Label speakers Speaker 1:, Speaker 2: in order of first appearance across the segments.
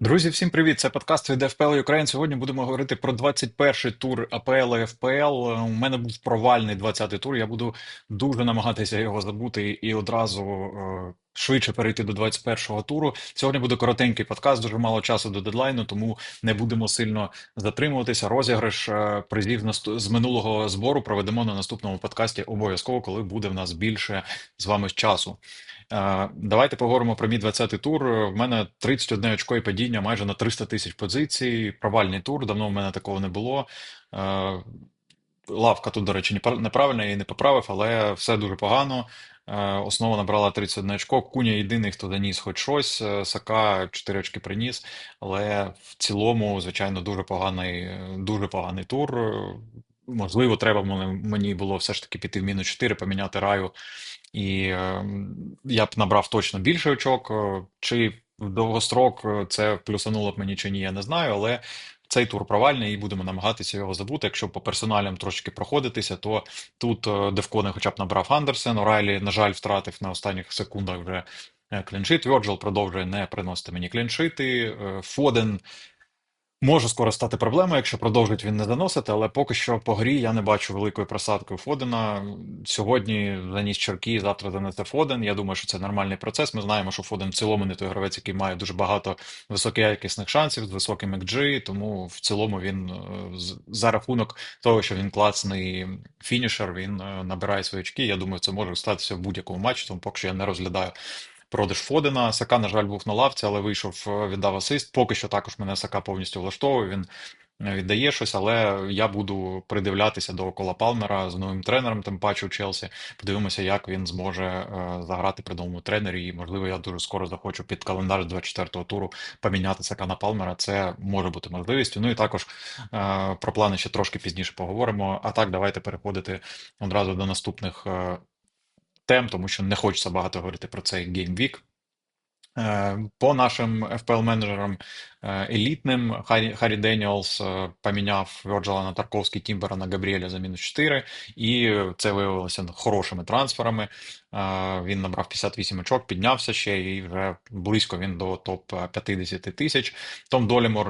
Speaker 1: Друзі, всім привіт! Це подкаст від FPL Ukraine. Сьогодні будемо говорити про 21-й тур АПЛ і ФПЛ. У мене був провальний 20-й тур. Я буду дуже намагатися його забути і одразу е, швидше перейти до 21-го туру. Сьогодні буде коротенький подкаст, дуже мало часу до дедлайну, тому не будемо сильно затримуватися. Розіграш е, призів з минулого збору проведемо на наступному подкасті обов'язково, коли буде в нас більше з вами часу. Е, Давайте поговоримо про мій 20-й тур. В мене 31 очко і падіння майже на 300 тисяч позицій. Провальний тур. Давно в мене такого не було. Е, Лавка тут, до речі, непра- неправильна, я її не поправив, але все дуже погано. Е, Основа набрала 31 очко. Куня єдиний, хто доніс хоч щось. Е, Сака 4 очки приніс. Але в цілому, звичайно, дуже поганий, е, дуже поганий тур. Можливо, треба мені було все ж таки піти в мінус 4, поміняти раю і я б набрав точно більше очок. Чи в довгострок це плюсануло б мені чи ні, я не знаю, але цей тур провальний і будемо намагатися його забути. Якщо по персоналям трошки проходитися, то тут девконе, Девкони хоча б набрав Андерсен, Орайлі, на жаль, втратив на останніх секундах вже е, кліншит. Вьорджил продовжує не приносити мені кліншити. Е, Фоден. Може скоро стати проблемою, якщо продовжить він не заносити, але поки що по грі я не бачу великої просадки у Фодена. Сьогодні заніс Черкі, завтра занесе Фоден. Я думаю, що це нормальний процес. Ми знаємо, що Фоден в цілому не той гравець, який має дуже багато високоякісних шансів з високим XG, тому в цілому він е, за рахунок того, що він класний фінішер, він е, набирає свої очки. Я думаю, це може статися в будь-якому матчі, тому поки що я не розглядаю Продаж Фодена. Сака, на жаль, був на лавці, але вийшов, е, віддав асист. Поки що також мене Сака повністю влаштовує. Він е, віддає щось, але я буду придивлятися до Кола Палмера з новим тренером, тим паче у Челсі. Подивимося, як він зможе е, заграти при новому тренері. І, можливо, я дуже скоро захочу під календар 24-го туру поміняти Сака на Палмера. Це може бути можливістю. Ну і також про плани ще трошки пізніше поговоримо. А так, давайте переходити одразу до наступних. Тем, тому що не хочеться багато говорити про цей. Е, По нашим FPL-менеджерам е, елітним Харі, Деніелс е, поміняв Вьорджела на Тарковський Тімбера на Габріеля за мінус 4, і це виявилося хорошими трансферами. Е, Він набрав 58 очок, піднявся ще, і вже близько він до топ 50 тисяч. Том Долімор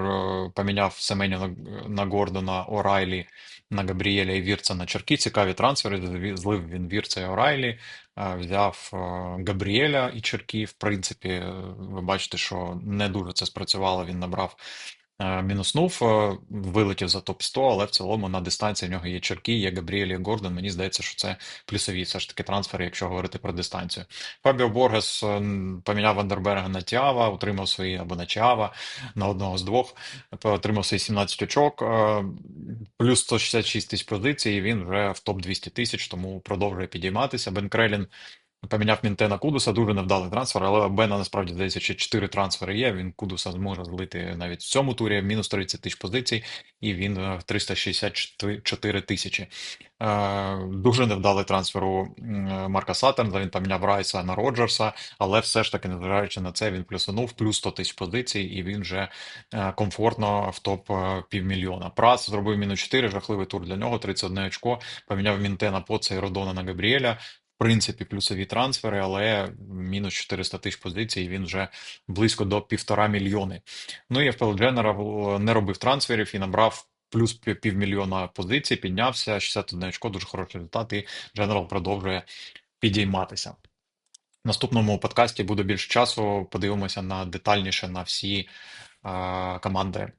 Speaker 1: поміняв Семеню на Гордона, Орайлі на Габріеля і Вірца на Черкі. Цікаві трансфери. Злив він Вірца і Орайлі. Е, Взяв е, Габріеля і Черкі. В принципі, е, ви бачите, що не дуже це спрацювало. Він набрав мінуснув, е, вилетів за топ 100 але в цілому на дистанції в нього є Черкі, є Габріель, є Гордон. Мені здається, що це плюсові все ж таки трансфери, якщо говорити про дистанцію. Фабіо Боргес е, поміняв Вандерберга на Тіава, отримав свої або на Чіава на одного з двох, отримав свої 17 очок, е, плюс 166 тисяч позицій. і Він вже в топ 200 тисяч, тому продовжує підійматися. Бен Крелін Поміняв Мінте на Кудуса, дуже невдалий трансфер, але Бена насправді здається, ще 4 трансфери є. Він Кудуса зможе злити навіть в цьому турі, мінус 30 тисяч позицій, і він е, в 364 тисячі. Е, Дуже невдалий трансфер у Марка Саттернда, Він поміняв Райса на Роджерса, але все ж таки, незважаючи на це, він плюсанув плюс 100 тисяч позицій, і він вже е, комфортно в топ е, півмільйона. Прас зробив мінус 4, жахливий тур для нього, 31 очко. Поміняв Мінте на Поца і Родона на Габріеля принципі, плюсові трансфери, але мінус 400 тисяч позицій, він вже близько до півтора мільйони. Ну і FPL General не робив трансферів і набрав плюс півмільйона позицій, піднявся, 61 очко, дуже хороший результат, і General продовжує підійматися. В наступному подкасті буде більше часу. Подивимося на детальніше на всі команди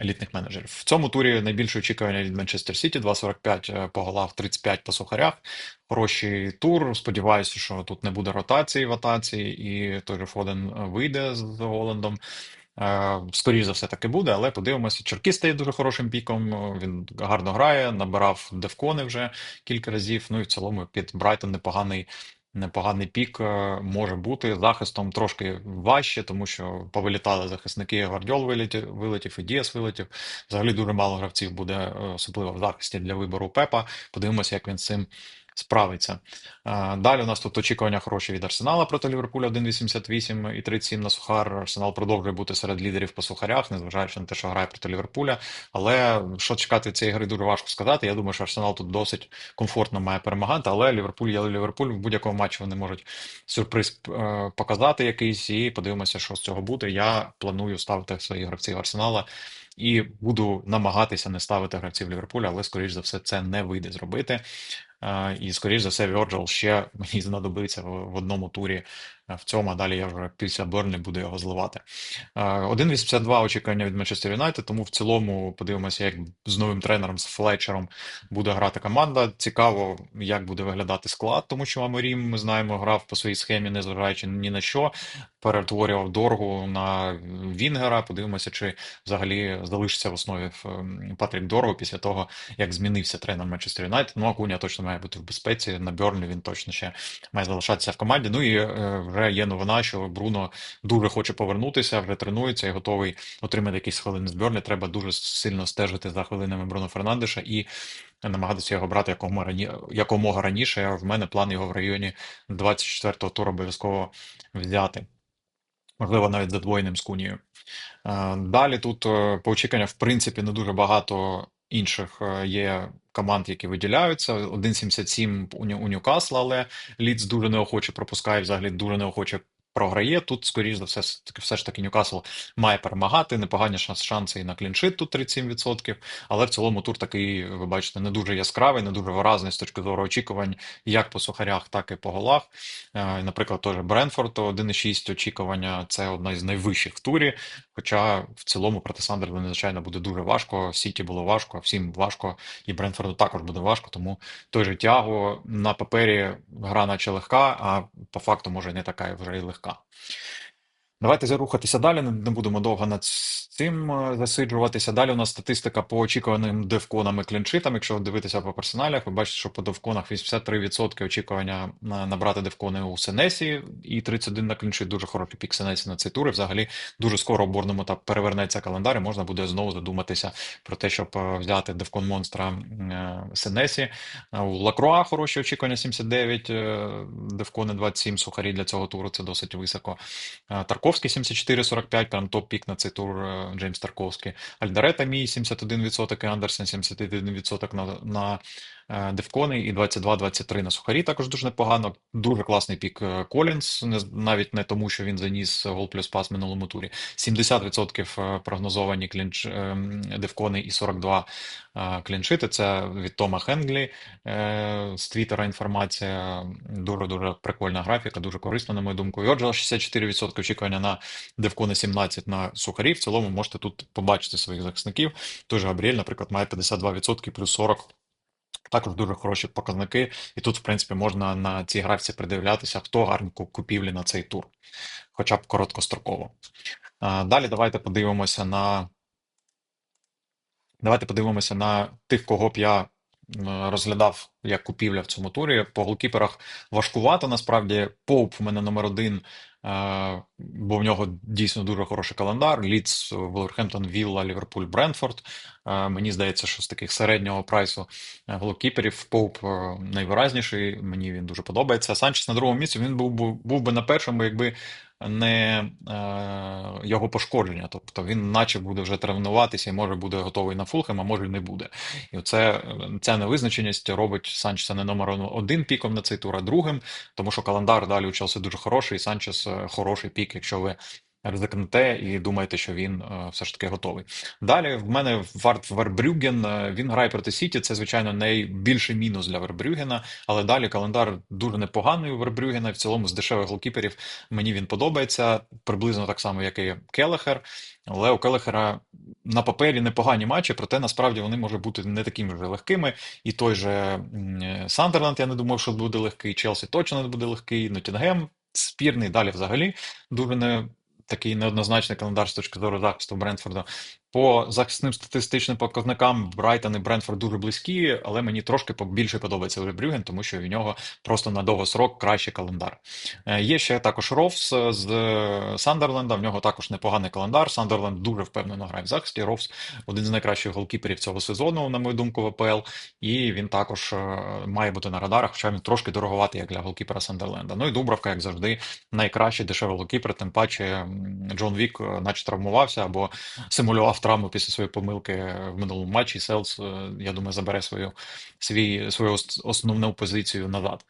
Speaker 1: елітних менеджерів. В цьому турі найбільше очікування від Манчестер Сіті 2,45 е, по голах, 35 по сухарях. Хороший тур. Сподіваюся, що тут не буде ротації в атаці, і той же Фоден е, вийде з Голландом. Е, Скоріше за все таки буде, але подивимося. Черкі стає дуже хорошим піком. е, Він гарно грає, набирав девкони вже кілька разів. Ну і в цілому під Брайтон непоганий Непоганий пік е, може бути захистом трошки важче, тому що повилітали захисники. Гвардіол вилетів, вилетів і Діас вилетів. Взагалі дуже мало гравців буде, е, особливо в захисті для вибору Пепа. Подивимося, як він з цим справиться. Далі у нас тут очікування хороші від Арсенала проти Ліверпуля 1,88 і 37 на сухар. Арсенал продовжує бути серед лідерів по сухарях, незважаючи на те, що грає проти Ліверпуля. Але що чекати цієї гри дуже важко сказати. Я думаю, що Арсенал тут досить комфортно має перемагати, але Ліверпуль є Ліверпуль. В будь-якому матчі вони можуть сюрприз е, показати якийсь, і подивимося, що з цього буде. Я планую ставити своїх гравців Арсенала. І буду намагатися не ставити гравців Ліверпуля, але, скоріш за все, це не вийде зробити. Е, І, скоріш за все, Вьорджил ще мені знадобиться в одному турі в цьому, а далі я вже після Бернлі буду його зливати. Е, 1,82 очікування від Манчестер Юнайтед, тому в цілому подивимося, як з новим тренером, з Флетчером буде грати команда. Цікаво, як буде виглядати склад, тому що Аморім, ми знаємо, грав по своїй схемі, незважаючи ні на що, перетворював Доргу на Вінгера. Подивимося, чи взагалі залишиться в основі Патрік Доргу після того, як змінився тренер Манчестер Юнайтед. Ну, Акуня точно має бути в безпеці. На Бьорнлі він точно ще має залишатися в команді. Ну і е, вже є новина, що Бруно дуже хоче повернутися, вже тренується і готовий отримати якісь хвилини з Бьорнлі. Треба дуже сильно стежити за хвилинами Бруно Фернандеша і намагатися його брати якомога рані... якомога раніше. В мене план його в районі 24-го туру обов'язково взяти. Можливо, навіть за двойним з Кунією. Е, Далі тут е, по очікуваннях, в принципі, не дуже багато інших е, є команд, які виділяються. 1.77 у Ньюкасла, але Ліц дуже неохоче пропускає, взагалі дуже неохоче програє. Тут, скоріш за все, все ж таки Ньюкасл має перемагати. Непогані шанси і на кліншит тут 37%. Але в цілому тур такий, ви бачите, не дуже яскравий, не дуже виразний з точки зору очікувань, як по сухарях, так і по голах. Е, Наприклад, теж Бренфорд 1,6 очікування це одна із найвищих в турі. Хоча в цілому проти Сандерленда, звичайно, буде дуже важко. Сіті було важко, всім важко, і Бренфорду також буде важко. Тому той же Тяго на папері гра наче легка, а по факту може не така вже й легка. か。Давайте зарухатися далі. Не будемо довго над цим е, засиджуватися. Далі у нас статистика по очікуваним девконам і клінчитам. Якщо дивитися по персоналях, ви бачите, що по девконах 83% очікування набрати девкони у Сенесі і 31 на клінчит. Дуже хороший пік Сенесі на цей тур. І взагалі дуже скоро в борному та перевернеться календар, і можна буде знову задуматися про те, щоб е, взяти девкон монстра е, Сенесі. У Лакруа хороші очікування 79, е, девкони 27 сухарі для цього туру. Це досить високо. Тарковський 74-45, прям топ-пік на цей тур е, Джеймс Тарковський. Альдарета мій 71% і Андерсен 71% на, на Девкони і 22-23 на Сухарі. Також дуже непогано. Дуже класний пік е, Колінс, навіть не тому, що він заніс гол плюс пас в минулому турі. 70% е, прогнозовані клінч, е, Девкони і 42 е, клінчити. Це від Тома Хенглі е, з Твіттера інформація. Дуже-дуже прикольна графіка, дуже корисна, на мою думку. І отже, 64% очікування на Девкони 17 на Сухарі. В цілому можете тут побачити своїх захисників. Той же Габріель, наприклад, має 52% плюс 40. Також дуже хороші показники, і тут, в принципі, можна на цій графіці придивлятися, хто гарні купівлі на цей тур, хоча б короткостроково. Далі давайте подивимося на Давайте подивимося на тих, кого б я розглядав як купівля в цьому турі. По голкіперах важкувато. Насправді, Поуп в мене номер один, е, бо в нього дійсно дуже хороший календар. Лідс, Вулверхемптон, Вілла, Ліверпуль, Брентфорд. Е, Мені здається, що з таких середнього прайсу е, голкіперів Поуп е, найвиразніший. Мені він дуже подобається. Санчес на другому місці він був, був би на першому, якби не е, його пошкодження. Тобто він наче буде вже тренуватися і може буде готовий на Фулхем, а може не буде. І оце, ця невизначеність робить Санчеса не номер один піком на цей тур, а другим, тому що календар далі у Челсі дуже хороший, і Санчес е, хороший пік, якщо ви ризикнете і думаєте, що він е, все ж таки готовий. Далі в мене Варт Вербрюген, е, він грає проти Сіті, це, звичайно, найбільший мінус для Вербрюгена, але далі календар дуже непоганий у Вербрюгена, в цілому з дешевих голкіперів Мені він подобається приблизно так само, як і Келехер. Але у Келехера на папері непогані матчі, проте насправді вони можуть бути не такими вже легкими. І той же м, Сандерленд, я не думав, що буде легкий. Челсі точно не буде легкий. Ноттінгем спірний. Далі взагалі дуже не такий неоднозначний календар з точки зору захисту Брентфорда. По захисним статистичним показникам Брайтон і Брентфорд дуже близькі, але мені трошки більше подобається Брюген, тому що в нього просто на довгосрок кращий календар. Е, Є ще також Ровс з Сандерленда. В нього також непоганий календар. Сандерленд дуже впевнено грає в захисті. Ровс один з найкращих голкіперів цього сезону, на мою думку, в АПЛ. І він також е, має бути на радарах, хоча він трошки дороговатий як для голкіпера Сандерленда. Ну і Дубравка, як завжди, найкращий дешевий голкіпер. Тим паче Джон Вік, е, наче травмувався або симулював травму після своєї помилки в минулому матчі. Селс, е, я думаю, забере свою свій свою основну позицію назад.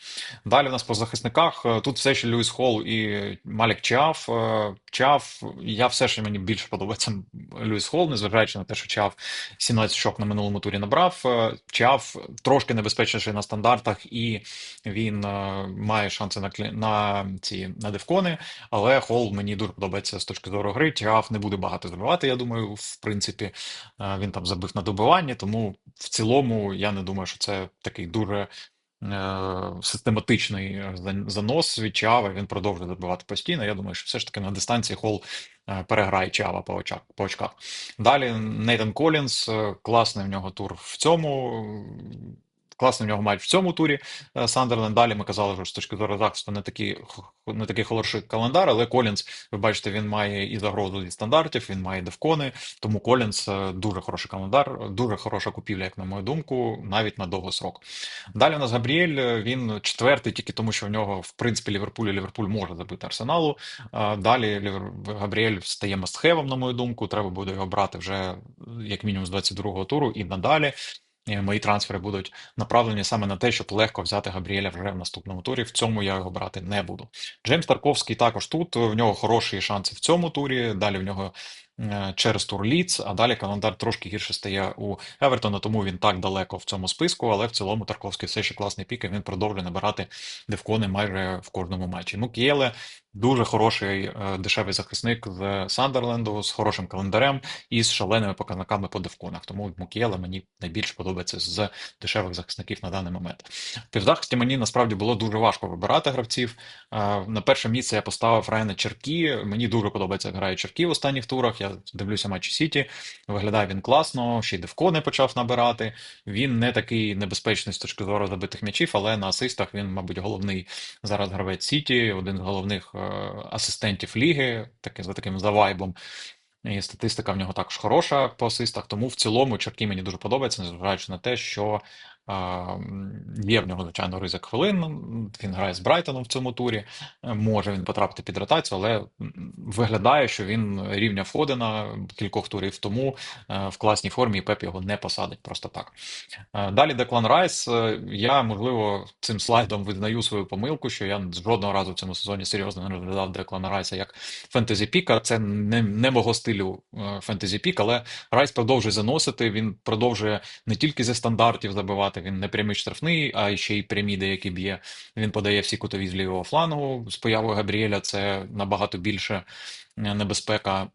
Speaker 1: Далі у нас по захисниках е, тут все ще Льюіс Холл і Малік Чаф. Е, Чаф, я все ще мені більше подобається Льюіс Холл, незважаючи на те, що Чаф 17 шок на минулому турі набрав. Е, Чаф трошки небезпечніший на стандартах, і він е, має шанси на клі- на ці на дивкони. Але Холл мені дуже подобається з точки зору гри. Чаф не буде багато забивати. Я думаю, в принципі, Е, він там забив на добиванні, тому в цілому я не думаю, що це такий дуже е, систематичний е, занос від Чава. Він продовжує забивати постійно. Я думаю, що все ж таки на дистанції Хол е, переграє Чава по очах, по очках. Далі Нейтан Колінс, класний в нього тур в цьому. Класний в нього матч в цьому турі е, Сандерленд. Далі ми казали, що з точки зору захисту не такий, не такий хороший календар, але Колінс, ви бачите, він має і загрозу зі стандартів, він має девкони, тому Колінс е, дуже хороший календар, дуже хороша купівля, як на мою думку, навіть на довгий срок. Далі у нас Габріель, е, він четвертий, тільки тому, що в нього, в принципі, Ліверпуль і Ліверпуль може забити Арсеналу. Далі Габріель стає мастхевом, на мою думку. Треба буде його брати вже як мінімум з 22-го туру і надалі. Мої трансфери будуть направлені саме на те, щоб легко взяти Габріеля вже в наступному турі. В цьому я його брати не буду. Джеймс Тарковський також тут. В нього хороші шанси в цьому турі. Далі в нього е, через тур Ліц, а далі календар трошки гірше стає у Евертона, тому він так далеко в цьому списку. Але в цілому Тарковський все ще класний пік, і він продовжує набирати девкони майже в кожному матчі. Мукієле дуже хороший е, дешевий захисник з Сандерленду з хорошим календарем і з шаленими показниками по девконах. Тому Мукієле мені найбільше подобається з дешевих захисників на даний момент. В півзахисті мені насправді було дуже важко вибирати гравців. Е, На перше місце я поставив Райана Черкі. Мені дуже подобається, грає Черкі в останніх турах. Я дивлюся матчі Сіті. Виглядає він класно, ще й девкони почав набирати. Він не такий небезпечний з точки зору забитих м'ячів, але на асистах він, мабуть, головний зараз гравець Сіті, один з головних е, асистентів ліги, таки, за таким за вайбом. І статистика в нього також хороша по асистах, тому в цілому Чаркі мені дуже подобається, незважаючи на те, що є в нього, звичайно, ризик хвилин. Він грає з Брайтоном в цьому турі. Е, Може він потрапити під ротацію, але виглядає, що він рівня Фодена кількох турів тому е, в класній формі, і Пеп його не посадить просто так. Е, Далі Деклан Райс. Я, можливо, цим слайдом визнаю свою помилку, що я жодного разу в цьому сезоні серйозно не розглядав Деклана Райса як фентезі піка. Це не, не мого стилю фентезі пік, але Райс продовжує заносити. Він продовжує не тільки зі стандартів забивати, він не прямий штрафний, а ще й прямі деякі б'є. Він подає всі кутові з лівого флангу. З появою Габріеля це набагато більше е, небезпека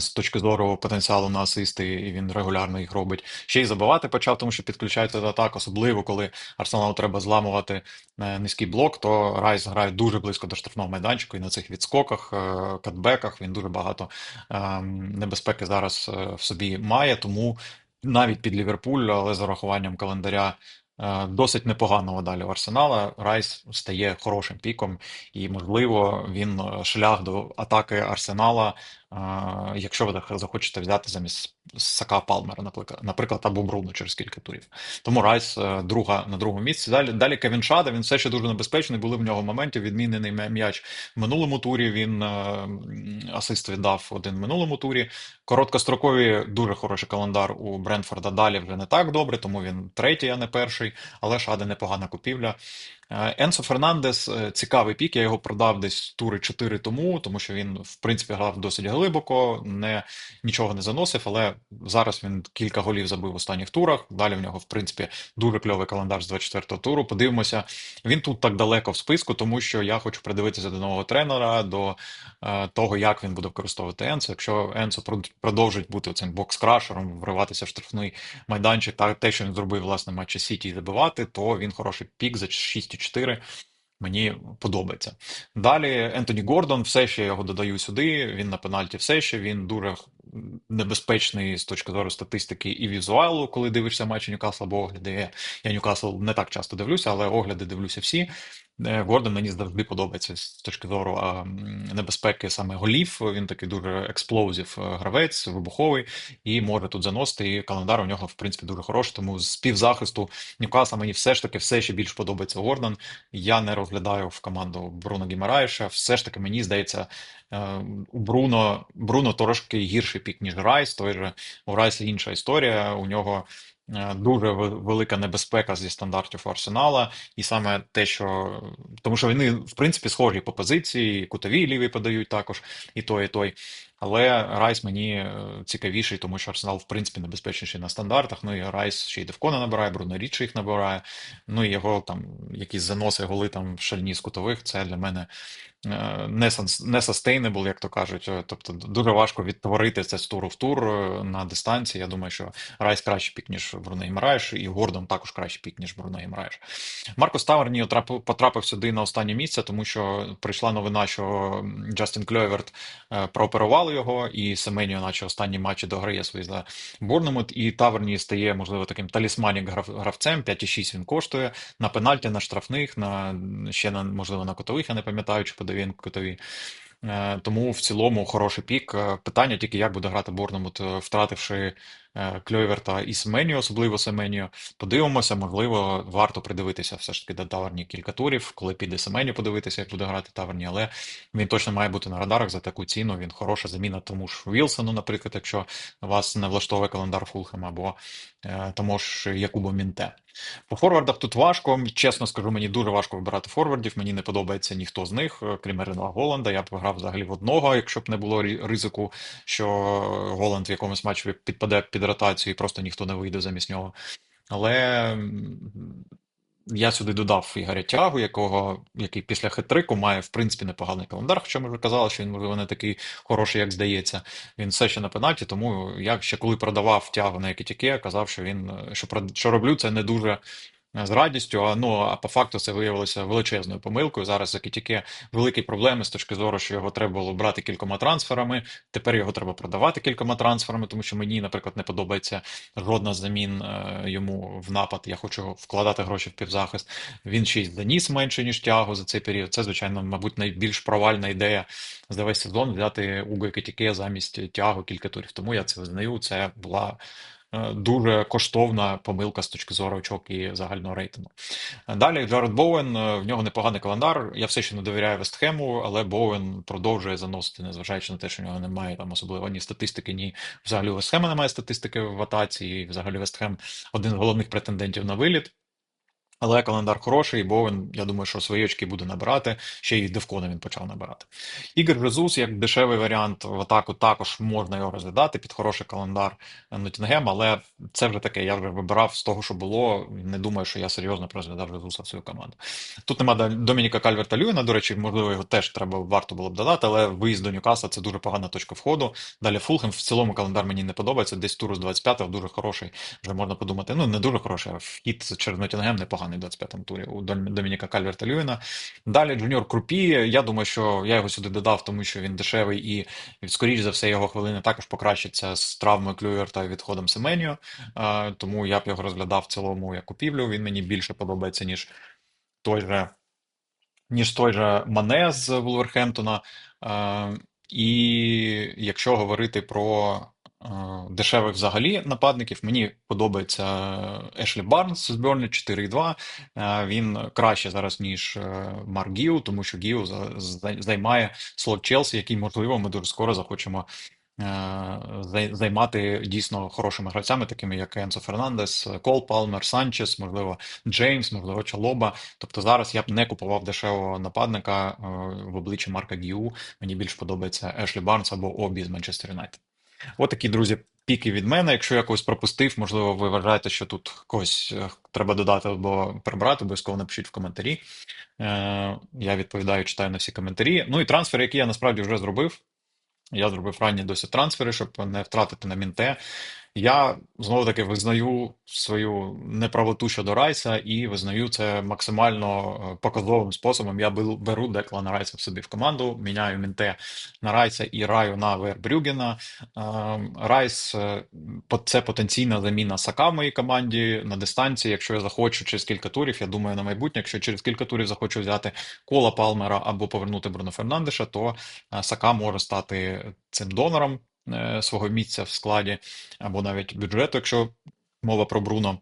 Speaker 1: з точки зору потенціалу на асисти, і він регулярно їх робить. Ще й забивати почав, тому що підключається до атак, особливо коли Арсеналу треба зламувати е, низький блок, то Райс грає дуже близько до штрафного майданчику, і на цих відскоках, е, катбеках він дуже багато е, небезпеки зараз е, в собі має, тому навіть під Ліверпуль, але з урахуванням календаря. е, Досить непоганого далі в Арсенала. Райс стає хорошим піком, і, можливо, він е, шлях до атаки Арсенала Якщо ви захочете взяти замість Сака Палмера, наприклад, або Бруно через кілька турів. Тому Райс е, друга на другому місці. Далі далі Кевін Шада, він все ще дуже небезпечний. Були в нього моменти. Відмінений м'яч в минулому турі. Він е, асист віддав один в минулому турі. Короткострокові дуже хороший календар у Брентфорда. Далі вже не так добре, тому він третій, а не перший. Але Шада непогана купівля. Е, Енсо Фернандес е, цікавий пік. Я його продав десь тури 4 тому, тому що він, в принципі, грав досить глибоко, не, нічого не заносив, але зараз він кілька голів забив в останніх турах. Далі в нього, в принципі, дуже кльовий календар з 24-го туру. Подивимося, він тут так далеко в списку, тому що я хочу придивитися до нового тренера, до е, того, як він буде використовувати Енсо. Якщо Енсо продовжить бути цим бокс-крашером, вриватися в штрафний майданчик, та те, що він зробив власне матчі Сіті і забивати, то він хороший пік за 6,4. Мені подобається. Далі Ентоні Гордон, все ще я його додаю сюди. Він на пенальті все ще. Він дуже небезпечний з точки зору статистики і візуалу, коли дивишся матчі Ньюкасла або огляди. Я, Ньюкасл не так часто дивлюся, але огляди дивлюся всі. Е, Гордон мені завжди подобається з точки зору а, небезпеки саме голів. Він такий дуже експлозив е, гравець, вибуховий і може тут заносити. І календар у нього, в принципі, дуже хороший. Тому з півзахисту Ньюкасла мені все ж таки все ще більш подобається Гордон. Я не розглядаю в команду Бруно Гімараєша. Все ж таки, мені здається, у Бруно Бруно трошки гірший пік, ніж Райс. Той же у Райса інша історія. У нього е, дуже велика небезпека зі стандартів Арсенала. І саме те, що тому що вони, в принципі, схожі по позиції, кутові ліві подають також, і той, і той. Але Райс мені е, цікавіший, тому що Арсенал, в принципі, небезпечніший на стандартах. Ну і Райс ще й Девкона набирає, Бруно рідше їх набирає. Ну і його там якісь заноси, голи там шальні з кутових. Це для мене е, не sustainable, як то кажуть. Е, Тобто дуже важко відтворити це з туру в тур на дистанції. Я думаю, що Райс краще пік, ніж Бруно Гімараєш, і Гордон також краще пік, ніж Бруно Гімараєш. Маркос Таверні отрап- потрапив сюди на останнє місце, тому що прийшла новина, що Джастін Кльоверт е, його, і Семеніо, наче останні матчі дограє свої за Борнемут, і Таверні стає, можливо, таким талісманік грав- гравцем. 5,6 він коштує на пенальті, на штрафних, на ще на можливо на котових, я не пам'ятаю, чи подав він котові. Е, Тому в цілому хороший пік. Е, Питання тільки, як буде грати Борнемут, е, втративши Кльойверта і Семенію, особливо Семенію. Подивимося, можливо, варто придивитися все ж таки до Таверні кілька турів, коли піде Семеню подивитися, як буде грати Таверні, але він точно має бути на радарах за таку ціну. Він хороша заміна тому ж Вілсону, наприклад, якщо вас не влаштовує календар Фулхема, або е, тому ж Якубу Мінте. По форвардах тут важко. Чесно скажу, мені дуже важко вибирати форвардів. Мені не подобається ніхто з них, е, крім Ерена Голланда. Я б грав взагалі в одного, якщо б не було ризику, що Голланд в якомусь матчі підпаде під ротацію і просто ніхто не вийде замість нього. Але я сюди додав Ігоря Тягу, якого, який після хет-трику має, в принципі, непоганий календар, хоча ми вже казали, що він, можливо, не такий хороший, як здається. Він все ще на пенаті, тому я ще коли продавав тягу на Екітіке, казав, що він що, що роблю це не дуже з радістю. А ну а по факту це виявилося величезною помилкою. Зараз за Кітіке великі проблеми з точки зору, що його треба було брати кількома трансферами. Тепер його треба продавати кількома трансферами, тому що мені, наприклад, не подобається жодна замін е, йому в напад. Я хочу вкладати гроші в півзахист. Він ще й заніс менше ніж тягу за цей період. Це, звичайно, мабуть, найбільш провальна ідея за весь сезон взяти Уго Кітіке замість тягу кілька турів. Тому я це визнаю. Це була. Е, Дуже коштовна помилка з точки зору очок і загального рейтингу. Далі Джаред Боуен, е, в нього непоганий календар. Я все ще не довіряю Вестхему, але Боуен продовжує заносити, незважаючи на те, що в нього немає там особливо ні статистики, ні взагалі Вестхема немає статистики в атаці. І взагалі Вестхем один з головних претендентів на виліт. Але календар хороший, і Боуен, я думаю, що свої очки буде набирати. Ще й Девкона він почав набирати. Ігор Жезус, як дешевий варіант в атаку, також можна його розглядати під хороший календар Ноттінгем, але це вже таке. Я вже вибирав з того, що було. Не думаю, що я серйозно розглядав Жезуса в свою команду. Тут нема Домініка Кальверта Льюіна, до речі, можливо, його теж треба варто було б додати, але виїзд до Ньюкасла це дуже погана точка входу. Далі Фулхем в цілому календар мені не подобається. Десь туру з 25-го дуже хороший. Вже можна подумати. Ну не дуже хороший, а вхід через Ноттінгем непоганий в 25-му турі у Домініка Кальверта Льюіна. Далі Джуніор Крупі. Я думаю, що я його сюди додав, тому що він дешевий і, скоріш за все, його хвилини також покращаться з травмою Клюєрта і відходом Семенію. Е, Тому я б його розглядав в цілому як купівлю. Він мені більше подобається, ніж той же ніж той же Мане з Вулверхемптона. І якщо говорити про дешевих взагалі нападників, мені подобається Ешлі Барнс з Берлі 4,2. Е, Він краще зараз, ніж е, Марк Гіу, тому що Гіу за- за- займає слот Челсі, який, можливо, ми дуже скоро захочемо е, займати дійсно хорошими гравцями, такими як Енсо Фернандес, Кол Палмер, Санчес, можливо, Джеймс, можливо, Чалоба. Тобто зараз я б не купував дешевого нападника е, в обличчі Марка Гіу. Мені більш подобається Ешлі Барнс або Обі з Манчестер Юнайтед. От такі, друзі, піки від мене. Якщо я когось пропустив, можливо, ви вважаєте, що тут когось е, треба додати або прибрати, обов'язково напишіть в коментарі. Е, Я відповідаю, читаю на всі коментарі. Ну і трансфери, які я насправді вже зробив. Я зробив ранні досі трансфери, щоб не втратити на мінте. Я знову таки визнаю свою неправоту щодо Райса і визнаю це максимально е, показовим способом. Я беру Деклана Райса в собі в команду, міняю Мінте на Райса і Раю на Вербрюгена. Ем, Райс е, це потенційна заміна Сака в моїй команді на дистанції. Якщо я захочу через кілька турів, я думаю на майбутнє. Якщо через кілька турів захочу взяти кола Палмера або повернути Бруно Фернандеша, то е, Сака може стати цим донором свого місця в складі, або навіть бюджету, якщо мова про Бруно.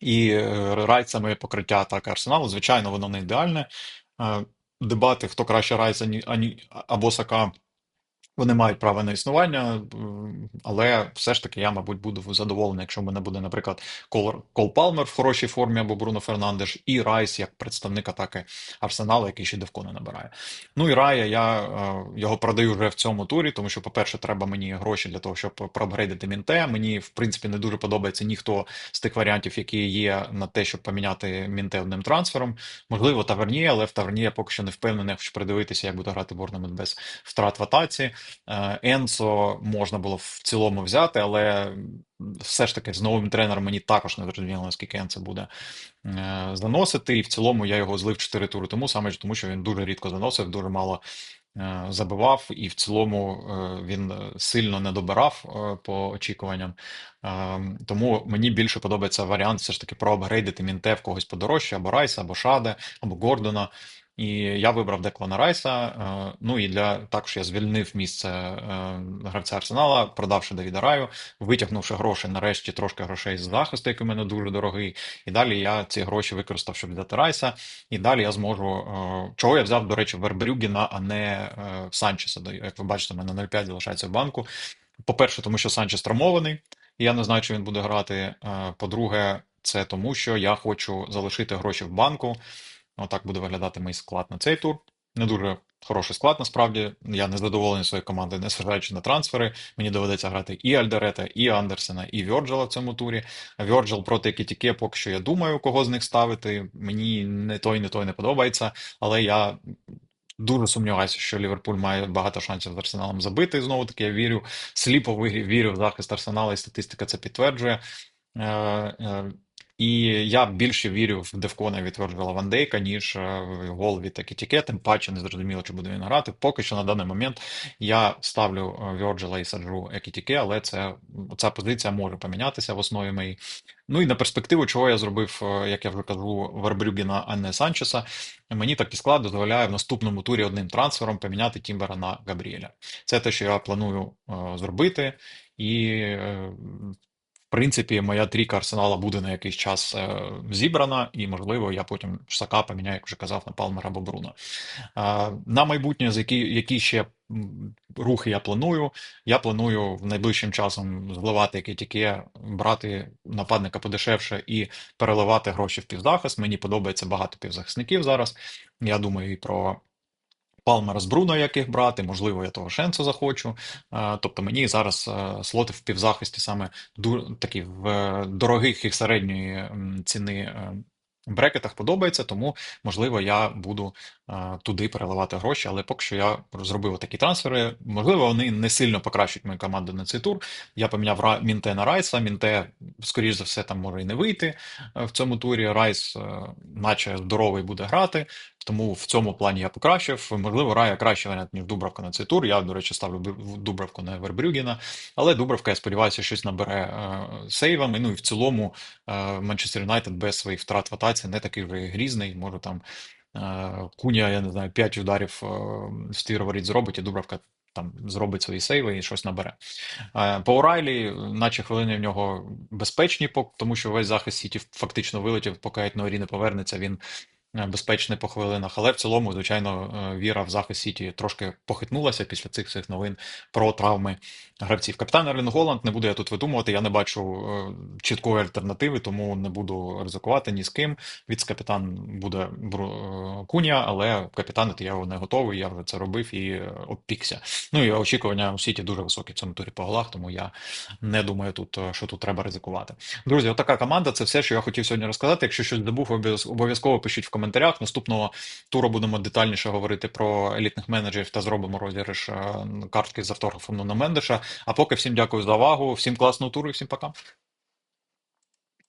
Speaker 1: І е, райцями покриття атаки Арсеналу, звичайно, воно не ідеальне. Дебати, хто краще райця або Сака. Вони мають право на існування, але все ж таки я, мабуть, буду задоволений, якщо в мене буде, наприклад, Кол, Палмер в хорошій формі або Бруно Фернандеш, і Райс як представник атаки Арсеналу, який ще Девко не набирає. Ну і Рая, я е, його продаю вже в цьому турі, тому що, по-перше, треба мені гроші для того, щоб проапгрейдити Мінте. Мені, в принципі, не дуже подобається ніхто з тих варіантів, які є на те, щоб поміняти Мінте одним трансфером. Можливо, Таверні, але в Таверні я поки що не впевнений, хочу придивитися, як буде грати Борнемут без втрат в атаці. Е, Енсо можна було в цілому взяти, але все ж таки з новим тренером мені також не зрозуміло, наскільки Енсо буде е, заносити. І в цілому я його злив 4 тури тому, саме тому, що він дуже рідко заносив, дуже мало е, забивав, і в цілому він сильно не добирав по очікуванням. Тому мені більше подобається варіант все ж таки проапгрейдити Мінте в когось подорожче, або Райса, або Шаде, або Гордона. І я вибрав Деклана Райса. Е, ну і для також я звільнив місце е, гравця Арсенала, продавши Давіда Раю, витягнувши гроші, нарешті трошки грошей з захисту, який у мене дуже дорогий. І далі я ці гроші використав, щоб взяти Райса. І далі я зможу. Е, чого я взяв, до речі, Вербрюгіна, а не Санчеса. Як ви бачите, у мене 0,5 залишається в банку. По-перше, тому що Санчес травмований, і я не знаю, чи він буде грати. По-друге, це тому, що я хочу залишити гроші в банку. Отак буде виглядати мій склад на цей тур. Не дуже хороший склад, насправді. Я не задоволений своєю командою, незважаючи на трансфери. Мені доведеться грати і Альдерета, і Андерсена, і Вьорджела в цьому турі. Вьорджел проти Кітіке, поки що я думаю, кого з них ставити. Мені не той, не той не подобається, але я. Дуже сумніваюся, що Ліверпуль має багато шансів з Арсеналом забити. Знову таки, я вірю, сліпо вірю в захист Арсенала, і статистика це підтверджує. Е, е, і я більше вірю в Девкона від Вірджила Ван Дейка, ніж е, в гол від Екітіке, тим паче не зрозуміло, чи буде він грати. Поки що на даний момент я ставлю Вірджила і саджу Екітіке, але це ця позиція може помінятися в основі моїй. Ну і на перспективу, чого я зробив, е, як я вже кажу, Вербрюгіна, а не Санчеса. Мені такий склад дозволяє в наступному турі одним трансфером поміняти Тімбера на Габріеля. Це те, що я планую е, зробити. І принципі, моя трійка арсенала буде на якийсь час е, зібрана, і, можливо, я потім Сака поміняю, як вже казав, на Палмера або Бруно. Е, на майбутнє, з які, які ще рухи я планую. Я планую в найближчим часом зливати яке тільки брати нападника подешевше і переливати гроші в півзахист. Мені подобається багато півзахисників зараз. Я думаю і про. Палмера з Бруно, яких брати, можливо, я того Шенцо захочу. Тобто мені зараз е, слоти в півзахисті саме такі в е, дорогих і середньої ціни е, брекетах подобається, тому можливо я буду а, туди переливати гроші. Але поки що я зробив такі трансфери. Можливо, вони не сильно покращують мою команду на цей тур. Я поміняв Мінте на Райса. Мінте, скоріш за все, там може і не вийти в цьому турі. Райс, наче здоровий буде грати. Тому в цьому плані я покращив. Можливо, Рая кращий варіант, ніж Дубравка на цей тур. Я, до речі, ставлю Дубравку на Вербрюгіна. Але Дубравка, я сподіваюся, щось набере е, сейвами. Ну і в цілому е, Манчестер Юнайтед без своїх втрат в атаці не такий вже грізний. Може там е, Куня, я не знаю, 5 ударів е, в стір воріт зробить, і Дубравка там зробить свої сейви і щось набере. Е, по Орайлі, наче хвилини в нього безпечні, тому що весь захист Сіті фактично вилетів, поки Етнорі не повернеться. Він Е, безпечний по хвилинах, але в цілому, звичайно, е, віра в захист Сіті трошки похитнулася після цих цих новин про травми гравців. Капітан Ерлін Голланд не буду я тут видумувати. Я не бачу е, чіткої альтернативи, тому не буду ризикувати ні з ким. Віц-капітан буде Куня, але капітанити я не готовий. Я вже це робив і обпікся. Ну і очікування у Сіті дуже високі в цьому турі по голах, тому я не думаю тут, що тут треба ризикувати. Друзі, отака команда. Це все, що я хотів сьогодні розказати. Якщо щось забув, обов'язково пишіть в коментарі коментарях. Наступного туру будемо детальніше говорити про елітних менеджерів та зробимо розіграш е, картки з автографом на Мендеша. А поки всім дякую за увагу, всім класного туру і всім пока.